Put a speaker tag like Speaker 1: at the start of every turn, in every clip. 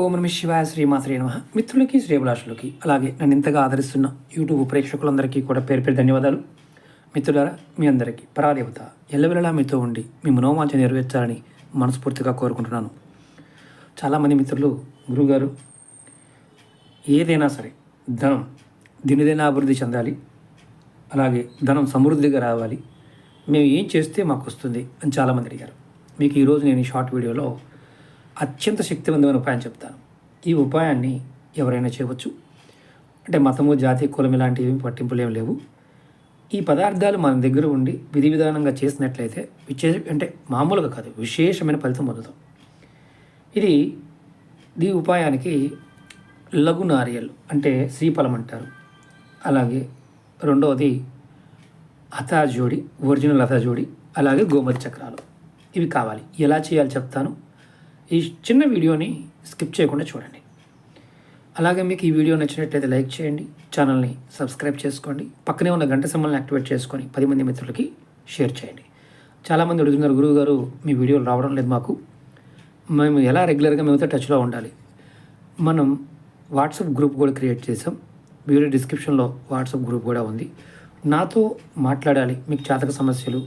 Speaker 1: ఓం నమ శివాయ శ్రీమాత్రే నమ. మిత్రులకి శ్రేభిలాషులకి అలాగే నన్ను ఇంతగా ఆదరిస్తున్న యూట్యూబ్ ప్రేక్షకులందరికీ కూడా పేరు పేరు ధన్యవాదాలు. మిత్రులారా మీ అందరికీ పరాదేవత ఎల్లవెల్లలా మీతో ఉండి మీ మనోమాంచ నెరవేర్చాలని మనస్ఫూర్తిగా కోరుకుంటున్నాను. చాలామంది మిత్రులు గురువుగారు ఏదైనా సరే ధనం దినదిన అభివృద్ధి చెందాలి అలాగే ధనం సమృద్ధిగా రావాలి. మేము ఏం చేస్తే మాకు వస్తుంది అని చాలామంది అడిగారు. మీకు ఈరోజు నేను ఈ షార్ట్ వీడియోలో అత్యంత శక్తివంతమైన ఉపాయం చెప్తాను. ఈ ఉపాయాన్ని ఎవరైనా చేయవచ్చు. అంటే మతము జాతి కులం ఇలాంటివి పట్టింపులు ఏం లేవు. ఈ పదార్థాలు మన దగ్గర ఉండి విధి విధానంగా చేసినట్లయితే విశేష అంటే మామూలుగా కాదు విశేషమైన ఫలితం పొందుతాం. ఇది ఈ ఉపాయానికి లఘు నారియల్ అంటే శ్రీఫలం అంటారు. అలాగే రెండవది అథాజోడి ఒరిజినల్ అథాజోడి అలాగే గోమతి చక్రాలు. ఇవి కావాలి. ఎలా చేయాలి చెప్తాను. ఈ చిన్న వీడియోని స్కిప్ చేయకుండా చూడండి. అలాగే మీకు ఈ వీడియో నచ్చినట్లయితే లైక్ చేయండి ఛానల్ని సబ్స్క్రైబ్ చేసుకోండి పక్కనే ఉన్న గంట సింబల్ని యాక్టివేట్ చేసుకొని పది మంది మిత్రులకి షేర్ చేయండి. చాలామంది అడుగుతున్నారు గురువు గారు మీ వీడియోలు రావడం లేదు మాకు. మేము ఎలా రెగ్యులర్గా మేమైతే టచ్లో ఉండాలి? మనం వాట్సాప్ గ్రూప్ కూడా క్రియేట్ చేసాం వీడియో డిస్క్రిప్షన్లో వాట్సాప్ గ్రూప్ కూడా ఉంది. నాతో మాట్లాడాలి మీకు జాతక సమస్యలు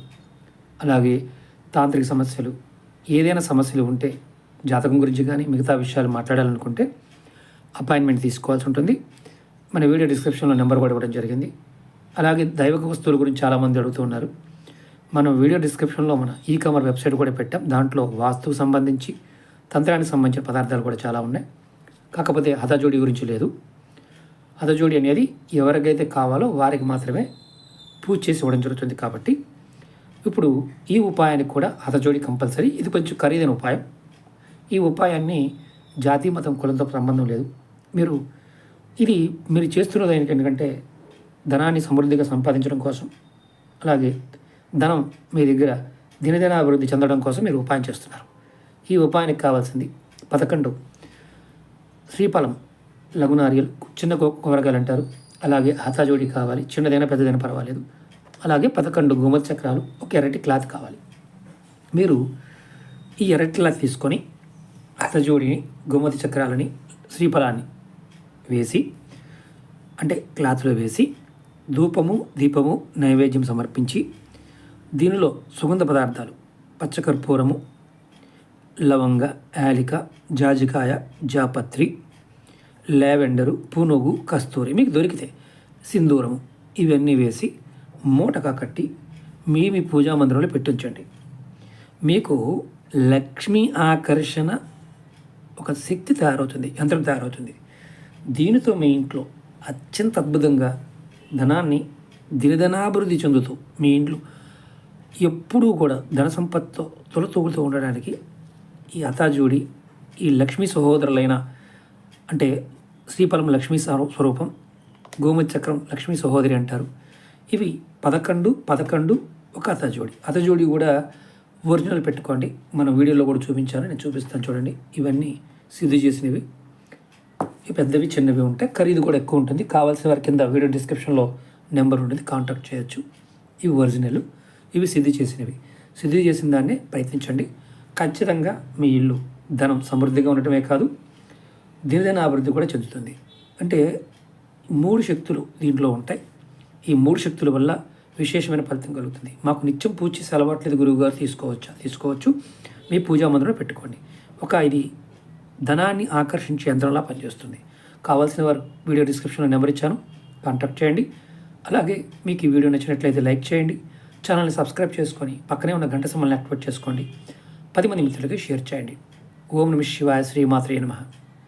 Speaker 1: అలాగే తాంత్రిక సమస్యలు ఏదైనా సమస్యలు ఉంటే జాతకం గురించి కానీ మిగతా విషయాలు మాట్లాడాలనుకుంటే అపాయింట్మెంట్ తీసుకోవాల్సి ఉంటుంది. మన వీడియో డిస్క్రిప్షన్లో నెంబర్ కూడా ఇవ్వడం జరిగింది. అలాగే దైవక వస్తువుల గురించి చాలామంది అడుగుతున్నారు మనం వీడియో డిస్క్రిప్షన్లో మన ఈ కామర్ వెబ్సైట్ కూడా పెట్టాం. దాంట్లో వాస్తుకు సంబంధించి తంత్రానికి సంబంధించిన పదార్థాలు కూడా చాలా ఉన్నాయి. కాకపోతే హతజోడి గురించి లేదు. హతజోడి అనేది ఎవరికైతే కావాలో వారికి మాత్రమే పూజ చేసి ఇవ్వడం జరుగుతుంది కాబట్టి ఇప్పుడు ఈ ఉపాయానికి కూడా హతజోడి కంపల్సరీ. ఇది కొంచెం ఖరీదైన ఉపాయం. ఈ ఉపాయాన్ని జాతి మతం కులంతో సంబంధం లేదు. మీరు ఇది మీరు చేస్తున్నది ఎందుకంటే ధనాన్ని సమృద్ధిగా సంపాదించడం కోసం అలాగే ధనం మీ దగ్గర దినదిన అభివృద్ధి చెందడం కోసం మీరు ఉపాయం చేస్తున్నారు. ఈ ఉపాయానికి కావాల్సింది పదకొండు. శ్రీఫలం లఘునారియలు చిన్న కూరగాయలు అంటారు. అలాగే హతాజోడి కావాలి చిన్నదైనా పెద్దదైనా పర్వాలేదు. అలాగే పదకొండు గోమతి చక్రాలు ఒక ఎర్రటి క్లాత్ కావాలి. మీరు ఈ ఎర్రటి క్లాత్ తీసుకొని హతజోడిని గోమతి చక్రాలని శ్రీఫలాన్ని వేసి అంటే క్లాత్లో వేసి ధూపము దీపము నైవేద్యం సమర్పించి దీనిలో సుగంధ పదార్థాలు పచ్చకర్పూరము లవంగ యాలిక జాజికాయ జాపత్రి లావెండరు పునుగు కస్తూరి మీకు దొరికితే సింధూరము ఇవన్నీ వేసి మూటగా కట్టి మీ మీ పూజా మందిరంలో పెట్టించండి మీకు లక్ష్మీ ఆకర్షణ ఒక శక్తి తయారవుతుంది యంత్రం తయారవుతుంది. దీనితో మీ ఇంట్లో అత్యంత అద్భుతంగా ధనాన్ని దినధనాభివృద్ధి చెందుతూ మీ ఇంట్లో ఎప్పుడూ కూడా ధన సంపత్తో తొలతూగుతూ ఉండడానికి ఈ అతాజోడి ఈ లక్ష్మీ సహోదరులైన అంటే శ్రీఫలం లక్ష్మీ స్వరూపం గోమతి చక్రం లక్ష్మీ సహోదరి అంటారు. ఇవి పదకొండు పదకొండు ఒక అతజోడి అతజోడి కూడా ఒరిజినల్ పెట్టుకోండి. మన వీడియోలో కూడా చూపించాను నేను చూపిస్తాను చూడండి. ఇవన్నీ సిద్ధి చేసినవి. పెద్దవి చిన్నవి ఉంటాయి ఖరీదు కూడా ఎక్కువ ఉంటుంది. కావాల్సిన వారి కింద వీడియో డిస్క్రిప్షన్లో నెంబర్ ఉంటుంది కాంటాక్ట్ చేయొచ్చు. ఇవి ఒరిజినల్ ఇవి సిద్ధి చేసినవి. సిద్ధి చేసిన దాన్ని ప్రయత్నించండి. ఖచ్చితంగా మీ ఇల్లు ధనం సమృద్ధిగా ఉండటమే కాదు దీనిదైన అభివృద్ధి కూడా చెందుతుంది. అంటే మూడు శక్తులు దీంట్లో ఉంటాయి. ఈ మూడు శక్తుల వల్ల విశేషమైన ఫలితం కలుగుతుంది. మాకు నిత్యం పూజ చేసే అలవాట్లేదు గురువు తీసుకోవచ్చా? తీసుకోవచ్చు. మీ పూజా మందిరంలో పెట్టుకోండి. ఒక ఇది ధనాన్ని ఆకర్షించే యంత్రంలా పనిచేస్తుంది. కావాల్సిన వారు వీడియో డిస్క్రిప్షన్లో నెంబర్ ఇచ్చాను. కాంటాక్ట్ చేయండి. అలాగే మీకు ఈ వీడియో నచ్చినట్లయితే లైక్ చేయండి. ఛానల్ని సబ్స్క్రైబ్ చేసుకొని పక్కనే ఉన్న గంట సమల్ని యాక్టివేట్ చేసుకోండి. పది మంది మిత్రులకి షేర్ చేయండి. ఓం నమ శివాయ శ్రీమాత్రే నమః.